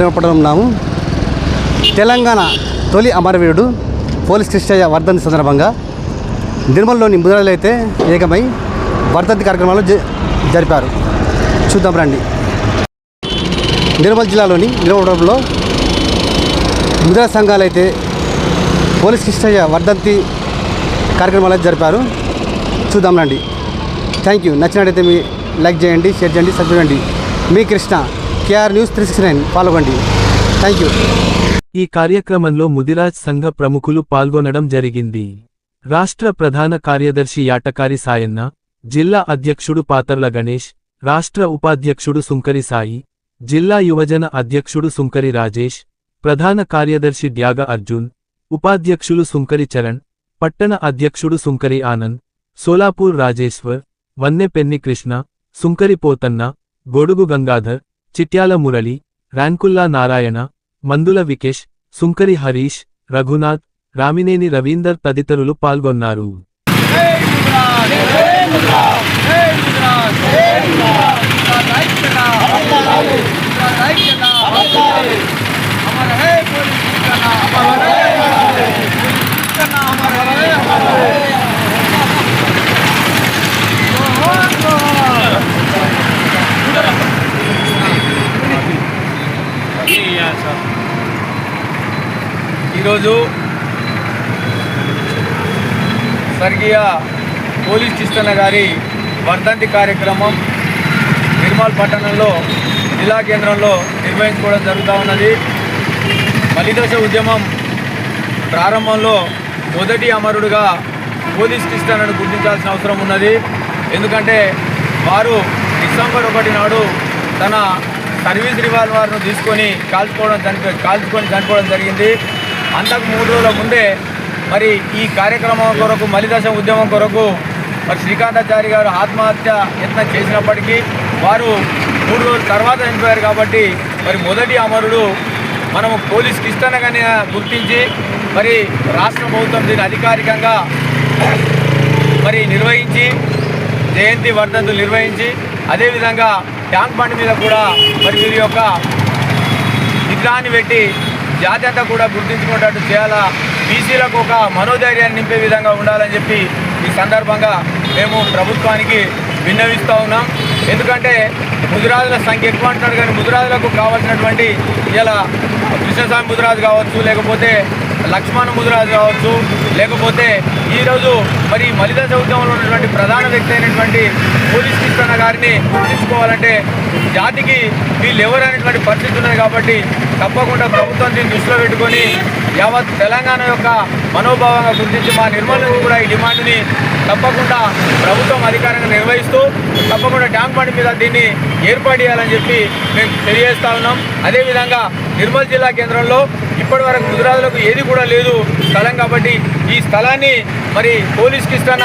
ఉన్నాము తెలంగాణ తొలి అమరవీరుడు పోలీస్ కృష్ణయ్య వర్ధంతి సందర్భంగా నిర్మల్లోని ముద్రాలు అయితే ఏకమై వర్ధంతి కార్యక్రమాలు జ- జరిపారు. చూద్దాం రండి. నిర్మల్ జిల్లాలోని నిర్మలంలో ముద్రా సంఘాలు అయితే పోలీస్ కృష్ణయ్య వర్ధంతి కార్యక్రమాలు అయితే జరిపారు. చూద్దాం రండి. Thank you. నచ్చినట్టయితే మీ లైక్ చేయండి షేర్ చేయండి సబ్స్క్రైబ్ చేయండి. మీ Krishna. KR news three six nine పాల్గొండి thank you ఈ కార్యక్రమంలో ముదిరాజ్ సంఘ ప్రముఖులు పాల్గొనడం జరిగింది. రాష్ట్ర ప్రధాన కార్యదర్శి యాటకారి సాయన్న జిల్లా అధ్యక్షుడు పాతర్ల గణేష్ రాష్ట్ర ఉపాధ్యక్షుడు సుంకరి సాయి జిల్లా యువజన అధ్యక్షుడు సుంకరి రాజేష్ ప్రధాన కార్యదర్శి డ్యాగ అర్జున్ ఉపాధ్యక్షులు సుంకరి చరణ్ పట్టణ అధ్యక్షుడు సుంకరి ఆనంద్ సోలాపూర్ రాజేశ్వర్ వన్నెపెన్ని కృష్ణ సుంకరి పోతన్న గొడుగు గంగాధర్ చిట్యాల మురళి ర్యాంకుల్లా నారాయణ మందుల వికేష్ సుంకరి హరీష్ రఘునాథ్ రామినేని రవీందర్ తదితరులు పాల్గొన్నారు ఈరోజు స్వర్గీయ పోలీస్ కిస్తన్న గారి వర్ధంతి కార్యక్రమం నిర్మల్ పట్టణంలో జిల్లా కేంద్రంలో నిర్వహించుకోవడం జరుగుతూ ఉన్నది. మలిదశ ఉద్యమం ప్రారంభంలో మొదటి అమరుడుగా పోలీస్ కిస్తన్నను గుర్తించాల్సిన అవసరం ఉన్నది. ఎందుకంటే వారు డిసెంబర్ ఒకటి నాడు తన సర్వీస్ రివాల్వర్ను తీసుకొని కాల్చుకోవడం చనిపో కాల్చుకొని చనిపోవడం జరిగింది. అంతకు మూడు రోజుల ముందే మరి ఈ కార్యక్రమం కొరకు మలిదశ ఉద్యమం కొరకు మరి శ్రీకాంతాచారి గారు ఆత్మహత్య యత్నం చేసినప్పటికీ వారు మూడు రోజుల తర్వాత చనిపోయారు కాబట్టి మరి మొదటి అమరుడు మనము పోలీస్ కిష్టనగానే గుర్తించి మరి రాష్ట్ర ప్రభుత్వం దీన్ని అధికారికంగా మరి నిర్వహించి జయంతి వర్ధంతులు నిర్వహించి అదేవిధంగా ట్యాంక్ బండ్ మీద కూడా మరి వీరి యొక్క విగ్రహాన్ని పెట్టి జాత్యత కూడా గుర్తించుకునేటట్టు చేయాలా? బీసీలకు ఒక మనోధైర్యాన్ని నింపే విధంగా ఉండాలని చెప్పి ఈ సందర్భంగా మేము ప్రభుత్వానికి విన్నవిస్తూ ఉన్నాం. ఎందుకంటే ముదిరాజుల సంఖ్య ఎక్కువ అంటున్నారు కానీ ముదిరాజులకు కావాల్సినటువంటి ఇలా కృష్ణస్వామి ముదిరాజు కావచ్చు లేకపోతే లక్ష్మణ ముదురాజు కావచ్చు లేకపోతే ఈరోజు మరి మలిదశ ఉద్యమంలో ఉన్నటువంటి ప్రధాన వ్యక్తి అయినటువంటి పోలీస్ కృష్ణ గారిని గుర్తించుకోవాలంటే జాతికి వీళ్ళు ఎవరనేటువంటి పరిస్థితి ఉన్నది కాబట్టి తప్పకుండా ప్రభుత్వం దీన్ని దృష్టిలో పెట్టుకొని యావత్ తెలంగాణ యొక్క మనోభావంగా గుర్తించి మా నిర్మల్ కూడా ఈ డిమాండ్ని తప్పకుండా ప్రభుత్వం అధికారంగా నిర్వహిస్తూ తప్పకుండా ట్యాంక్ బండ్ మీద దీన్ని ఏర్పాటు చేయాలని చెప్పి మేము తెలియజేస్తా ఉన్నాం. అదేవిధంగా నిర్మల్ జిల్లా కేంద్రంలో ఇప్పటి వరకు గుజరాత్లకు ఏది కూడా లేదు స్థలం కాబట్టి ఈ స్థలాన్ని మరి పోలీస్ కిష్టన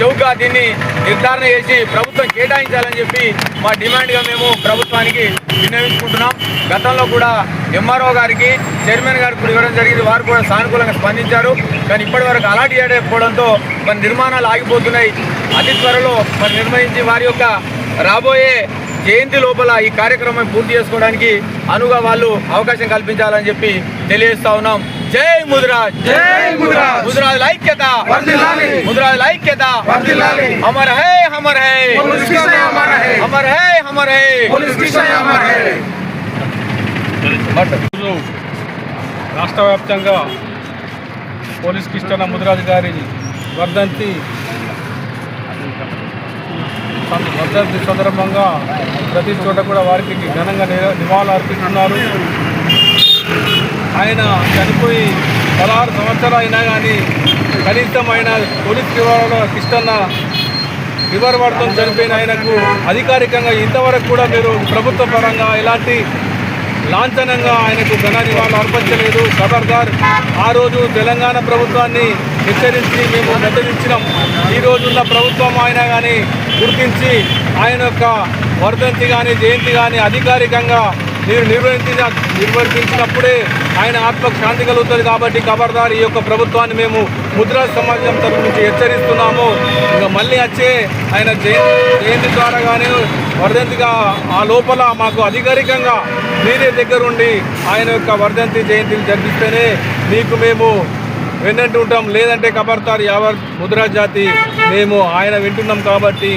చౌక దీన్ని నిర్ధారణ చేసి ప్రభుత్వం కేటాయించాలని చెప్పి మా డిమాండ్గా మేము ప్రభుత్వానికి విన్నవించుకుంటున్నాం. గతంలో కూడా ఎంఆర్ఓ గారికి చైర్మన్ గారికి ఇవ్వడం జరిగింది. వారు కూడా సానుకూలంగా స్పందించారు. కానీ ఇప్పటి వరకు అలాంటి చేయకపోవడంతో మన నిర్మాణాలు ఆగిపోతున్నాయి. అతి త్వరలో మరి నిర్వహించి వారి యొక్క రాబోయే జయంతి లోపల ఈ కార్యక్రమం పూర్తి చేసుకోవడానికి అనుగా వాళ్ళు అవకాశం కల్పించాలని చెప్పి తెలియజేస్తా ఉన్నాం. जय मुद्रा जय मुद्रा मुद्रा लाइक के मुद्रा लाइक के अमर है। अमर है अमर है। अमर है। राष्ट्र व्याप्त कृष्ण मुद्राधिकारी वर्धंति। वर्धंति सदर्भ में प्रति चोट वार घन निवा अर्पित ఆయన చనిపోయి పదహారు సంవత్సరాలు అయినా కానీ కనీసం ఆయన పోలీస్ వివరాల కిష్టన్న రివర్ వాడటం చనిపోయిన ఆయనకు అధికారికంగా ఇంతవరకు కూడా మీరు ప్రభుత్వ పరంగా ఎలాంటి లాంఛనంగా ఆయనకు ఘన నివాళులు అర్పించలేదు. ఖబర్దార్ ఆ రోజు తెలంగాణ ప్రభుత్వాన్ని హెచ్చరించి మేము మద్దతిచ్చినాం ఈ రోజున్న ప్రభుత్వం ఆయన కానీ గుర్తించి ఆయన యొక్క వర్ధంతి కానీ జయంతి కానీ అధికారికంగా మీరు నిర్వహించిన నిర్వర్తించినప్పుడే ఆయన ఆత్మకు శాంతి కలుగుతుంది కాబట్టి ఖబర్దార్ ఈ యొక్క ప్రభుత్వాన్ని మేము ముద్రా సమాజం తరఫు నుంచి హెచ్చరిస్తున్నాము. ఇంకా మళ్ళీ వచ్చే ఆయన జయంతి జయంతి ద్వారా కానీ వర్ధంతిగా ఆ లోపల మాకు అధికారికంగా మీరే దగ్గరుండి ఆయన యొక్క వర్ధంతి జయంతిని జరిపిస్తేనే మీకు మేము వెన్నంటూ ఉంటాం. లేదంటే కబర్తార్ యావర్ ముద్రా జాతి మేము ఆయన వింటున్నాం కాబట్టి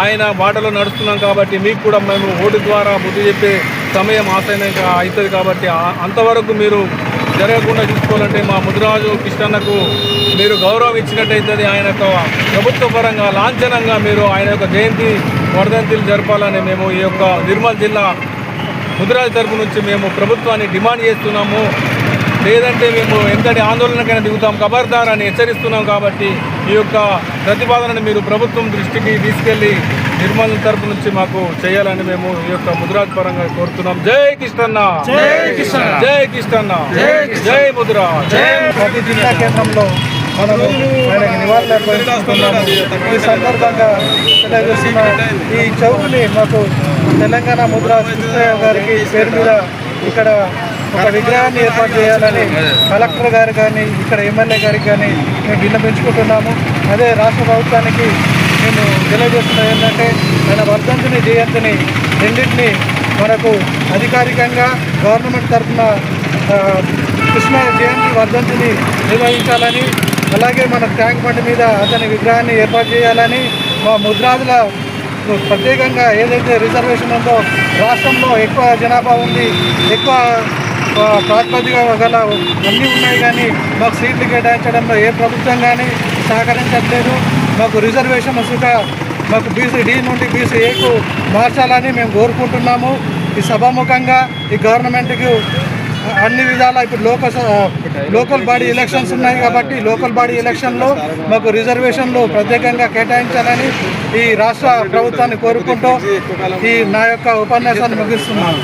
ఆయన బాటలో నడుస్తున్నాం కాబట్టి మీకు కూడా మేము ఓటు ద్వారా బుద్ధి చెప్పే సమయం ఆసైనంగా అవుతుంది కాబట్టి అంతవరకు మీరు జరగకుండా చూసుకోవాలంటే మా ముదిరాజు కృష్ణన్నకు మీరు గౌరవం ఇచ్చినట్టయితుంది ఆయన యొక్క ప్రభుత్వ పరంగా లాంఛనంగా మీరు ఆయన యొక్క జయంతి వర్ధంతిలు జరపాలని మేము ఈ యొక్క నిర్మల్ జిల్లా ముదిరాజు తరపు నుంచి మేము ప్రభుత్వాన్ని డిమాండ్ చేస్తున్నాము. లేదంటే మేము ఎంతటి ఆందోళనకైనా దిగుతాం ఖబర్దార్ అని హెచ్చరిస్తున్నాం కాబట్టి ఈ యొక్క ప్రతిపాదనను మీరు ప్రభుత్వం దృష్టికి తీసుకెళ్ళి నిర్మల్ తరపు నుంచి మాకు చేయాలని మేము ఈ యొక్క ముదిరాజ్ పరంగా కోరుతున్నాం. జై కిష్టన్న. జై కిష్టన్న. జై కిష్టన్న. జై జై ముదిరాజ్. ప్రతి జిల్లా కేంద్రంలో మనము ఆయనకి అర్పిస్తున్నాము ఈ సందర్భంగా తెలియజేస్తున్న ఈ చౌక్ని మాకు తెలంగాణ ముద్రా కృష్ణయ్య గారికి పేరు మీద ఇక్కడ ఒక విగ్రహాన్ని ఏర్పాటు చేయాలని కలెక్టర్ గారు కానీ ఇక్కడ ఎమ్మెల్యే గారికి కానీ మేము విన్నపించుకుంటున్నాము. అదే రాష్ట్ర ప్రభుత్వానికి నేను తెలియజేస్తున్నా ఏంటంటే ఆయన వర్ధంతిని జయంతిని రెండింటిని మనకు అధికారికంగా గవర్నమెంట్ తరఫున కృష్ణ జయంతి వర్ధంతిని నిర్వహించాలని అలాగే మన ట్యాంక్ బండ్ మీద అతని విగ్రహాన్ని ఏర్పాటు చేయాలని మా ముద్రాజుల ప్రత్యేకంగా ఏదైతే రిజర్వేషన్ ఉందో రాష్ట్రంలో ఎక్కువ జనాభా ఉంది ఎక్కువ ప్రాతిపదిక గల అన్నీ ఉన్నాయి కానీ మాకు సీట్లు కేటాయించడంలో ఏ ప్రభుత్వం కానీ సహకరించట్లేదు మాకు రిజర్వేషన్ సుఖ మాకు బీసీ డి నుండి బీసీ ఏకు మార్చాలని మేము కోరుకుంటున్నాము. ఈ సభాముఖంగా ఈ గవర్నమెంట్కి అన్ని విధాలా ఇప్పుడు లోకల్ లోకల్ బాడీ ఎలక్షన్స్ ఉన్నాయి కాబట్టి లోకల్ బాడీ ఎలక్షన్లో మాకు రిజర్వేషన్లు ప్రత్యేకంగా కేటాయించాలని ఈ రాష్ట్ర ప్రభుత్వాన్ని కోరుకుంటూ ఈ నా యొక్క ఉపన్యాసాన్ని ముగిస్తున్నాను.